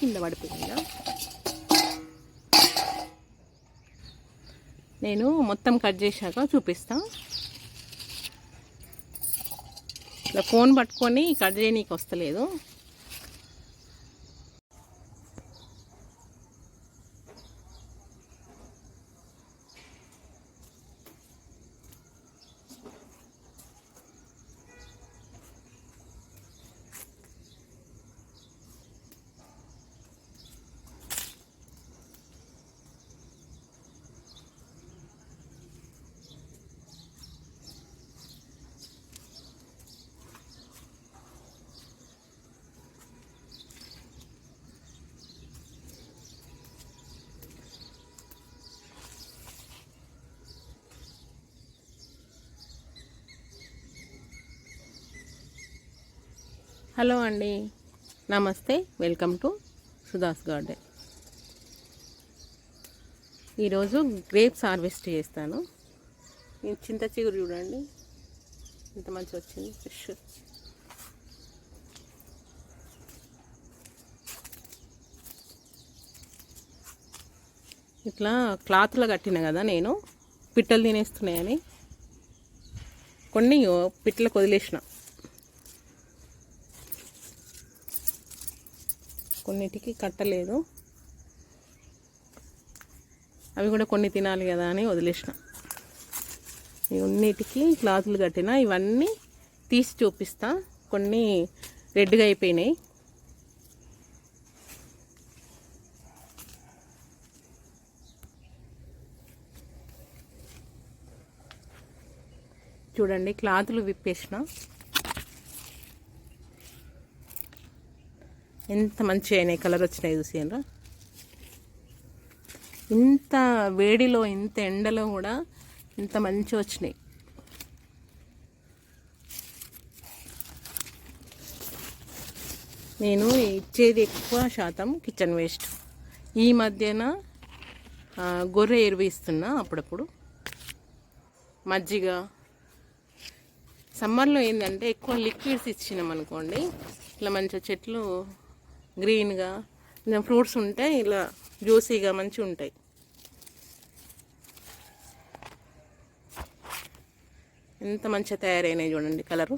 కింద పడిపోయిందా నేను మొత్తం కట్ చేశాక చూపిస్తా. ఇలా ఫోన్ పట్టుకొని కట్ చేయనీకి వస్తలేదు. హలో అండి. నమస్తే. Welcome to Sudha's garden. ఈరోజు గ్రేప్స్ హార్వెస్ట్ చేస్తాను. ఈ చింత చిగురు చూడండి. ఎంత మంచి వచ్చింది. ఫ్రెష్ ఇట్లా క్లాత్లో కట్టిన కదా నేను. పిట్టలు తినేస్తున్నాయని. కొన్ని పిట్టలకు వదిలేసిన. కొన్నిటికి కట్టలేదు. అవి కూడా కొన్ని తినాలి కదా అని వదిలేసిన. ఇవన్నిటికి క్లాతులు కట్టిన ఇవన్నీ తీసి చూపిస్తా. కొన్ని రెడ్గా అయిపోయినాయి. చూడండి క్లాతులు విప్పేసిన. ఎంత మంచి అయినాయి కలర్ వచ్చినాయి చూసారా ఇంత వేడిలో ఇంత ఎండలో కూడా ఇంత మంచి వచ్చినాయి. నేను ఇచ్చేది ఎక్కువ శాతం కిచెన్ వేస్ట్ ఈ మధ్యన గొర్రె ఎరువు ఇస్తున్నా అప్పుడప్పుడు. మజ్జిగ. సమ్మర్లో ఏంటంటే ఎక్కువ లిక్విడ్స్ ఇచ్చినాం అనుకోండి ఇట్లా మంచిగా చెట్లు గ్రీన్గా ఫ్రూట్స్ ఉంటాయి ఇలా జ్యూసీగా మంచిగా ఉంటాయి. ఎంత మంచిగా తయారైనాయి చూడండి కలరు.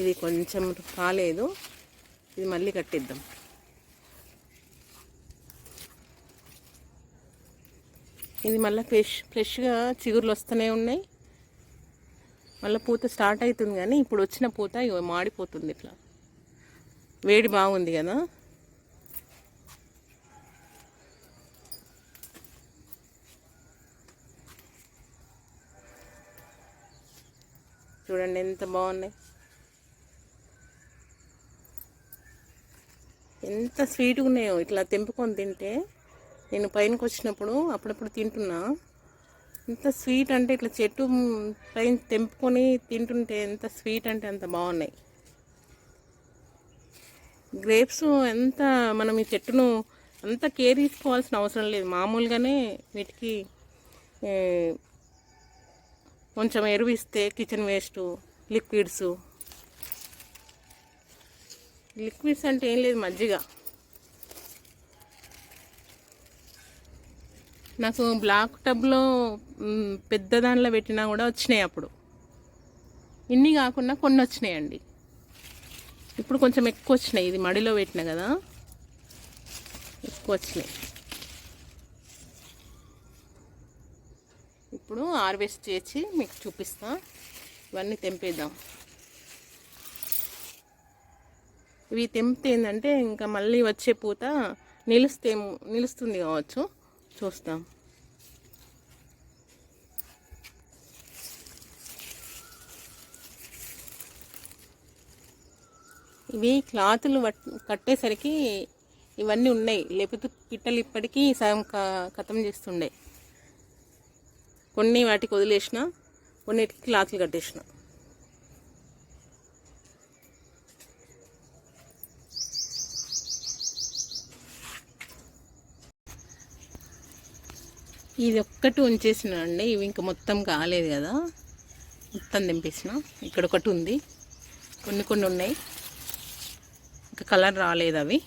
ఇది కొంచెం కాలేదు ఇది మళ్ళీ కట్టిద్దాం. ఇది మళ్ళీ ఫ్రెష్ ఫ్రెష్గా చిగురులు వస్తూనే ఉన్నాయి. మళ్ళీ పూత స్టార్ట్ అవుతుంది కానీ ఇప్పుడు వచ్చిన పూత మాడిపోతుంది ఇట్లా. వేడి బాగుంది కదా. చూడండి ఎంత బాగున్నాయి. ఎంత స్వీట్గా ఉన్నాయో ఇట్లా తెంపుకొని తింటే. నేను పైనకి వచ్చినప్పుడు అప్పుడప్పుడు తింటున్నా. ఎంత స్వీట్ అంటే ఇట్లా చెట్టు పైన తెంపుకొని తింటుంటే ఎంత స్వీట్ అంటే అంత బాగున్నాయి. గ్రేప్స్ ఎంత మనం ఈ చెట్టును అంత కేర్ తీసుకోవాల్సిన అవసరం లేదు. మామూలుగానే వీటికి కొంచెం ఎరువిస్తే కిచెన్ వేస్ట్ లిక్విడ్స్. లిక్విడ్స్ అంటే ఏం లేదు మజ్జిగ. నాకు బ్లాక్ టబ్లో పెద్ద దానిలో పెట్టినా కూడా వచ్చినాయి అప్పుడు. ఇన్ని కాకుండా కొన్ని వచ్చినాయండి. ఇప్పుడు కొంచెం ఎక్కువ వచ్చినాయి. ఇది మడిలో పెట్టిన కదా. ఎక్కువ వచ్చినాయి. ఇప్పుడు హార్వెస్ట్ చేసి మీకు చూపిస్తా. ఇవన్నీ తెంపేద్దాం. ఇవి తెంపితే ఏంటంటే ఇంకా మళ్ళీ వచ్చే పూత నిలుస్తే నిలుస్తుంది కావచ్చు. చూస్తాం. ఇవి క్లాతులు కట్టేసరికి ఇవన్నీ ఉన్నాయి. లేకపోతే పిట్టలు ఇప్పటికీ సగం కథం చేస్తుండే. కొన్ని వాటికి వదిలేసిన కొన్నిటికి క్లాతులు కట్టేసిన. ఇది ఒక్కటి ఉంచేసిన అండి. ఇవి ఇంకా మొత్తం కాలేదు కదా. మొత్తం దింపేసిన. ఇక్కడ ఒకటి ఉంది. కొన్ని కొన్ని ఉన్నాయి. ఇంకా కలర్ రాలేదు అవి.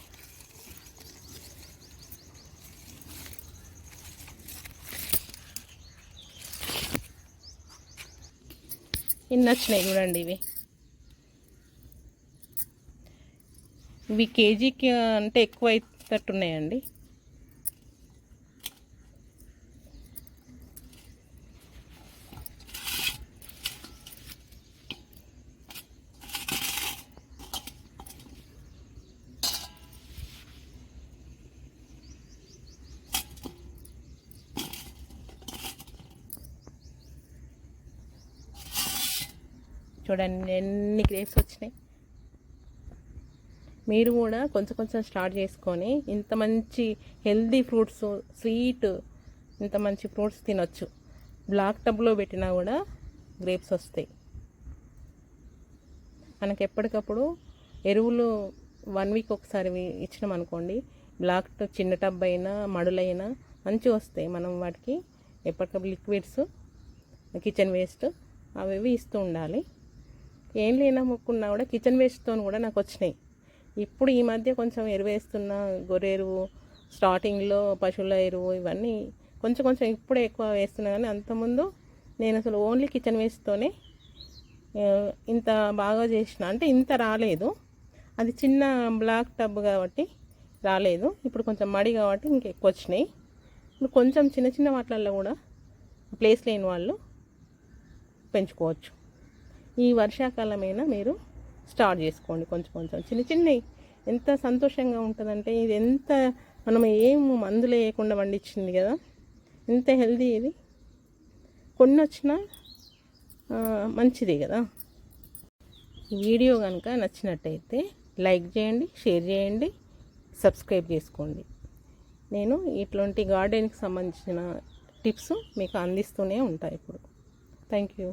ఎన్ని వచ్చినాయి చూడండి ఇవి? ఇవి కేజీకి అంటే ఎక్కువ అవుతట్టున్నాయండి చూడండి ఎన్ని గ్రేప్స్ వచ్చినాయి. మీరు కూడా కొంచెం కొంచెం స్టార్ట్ చేసుకొని ఇంత మంచి హెల్దీ ఫ్రూట్స్ స్వీట్ ఇంత మంచి ఫ్రూట్స్ తినొచ్చు. బ్లాక్ టబ్లో పెట్టినా కూడా గ్రేప్స్ వస్తాయి. మనకి ఎప్పటికప్పుడు ఎరువులు వన్ వీక్ ఒకసారి ఇచ్చినాం అనుకోండి బ్లాక్ చిన్న టబ్ అయినా మడులైనా మంచిగా వస్తాయి. మనం వాటికి ఎప్పటికప్పుడు లిక్విడ్స్ కిచెన్ వేస్ట్ అవి ఇస్తూ ఉండాలి. ఏం లేనమ్ముకున్నా కూడా కిచెన్ వేస్ట్తో కూడా నాకు వచ్చినాయి. ఇప్పుడు ఈ మధ్య కొంచెం ఎరువేస్తున్న గొర్రె ఎరువు స్టార్టింగ్లో పశువుల ఎరువు ఇవన్నీ కొంచెం కొంచెం ఇప్పుడే ఎక్కువ వేస్తున్నా కానీ అంతకుముందు నేను అసలు ఓన్లీ కిచెన్ వేస్ట్తోనే ఇంత బాగా చేసిన. అంటే ఇంత రాలేదు. అది చిన్న బ్లాక్ టబ్ కాబట్టి రాలేదు. ఇప్పుడు కొంచెం మడి కాబట్టి ఇంకెక్కువ వచ్చినాయి. ఇప్పుడు కొంచెం చిన్న చిన్న వాటిలల్లో కూడా ప్లేస్ లేని వాళ్ళు పెంచుకోవచ్చు. ఈ వర్షాకాలమైనా మీరు స్టార్ట్ చేసుకోండి కొంచెం కొంచెం. చిన్న చిన్నవి ఎంత సంతోషంగా ఉంటుందంటే ఇది ఎంత మనం ఏం మందులు వేయకుండా పండించింది కదా. ఎంత హెల్దీ ఇది. కొన్ని వచ్చినా మంచిది కదా. వీడియో కనుక నచ్చినట్టయితే లైక్ చేయండి షేర్ చేయండి సబ్స్క్రైబ్ చేసుకోండి. నేను ఇట్లాంటి గార్డెన్కి సంబంధించిన టిప్స్ మీకు అందిస్తూనే ఉంటాయి ఇప్పుడు. Thank you.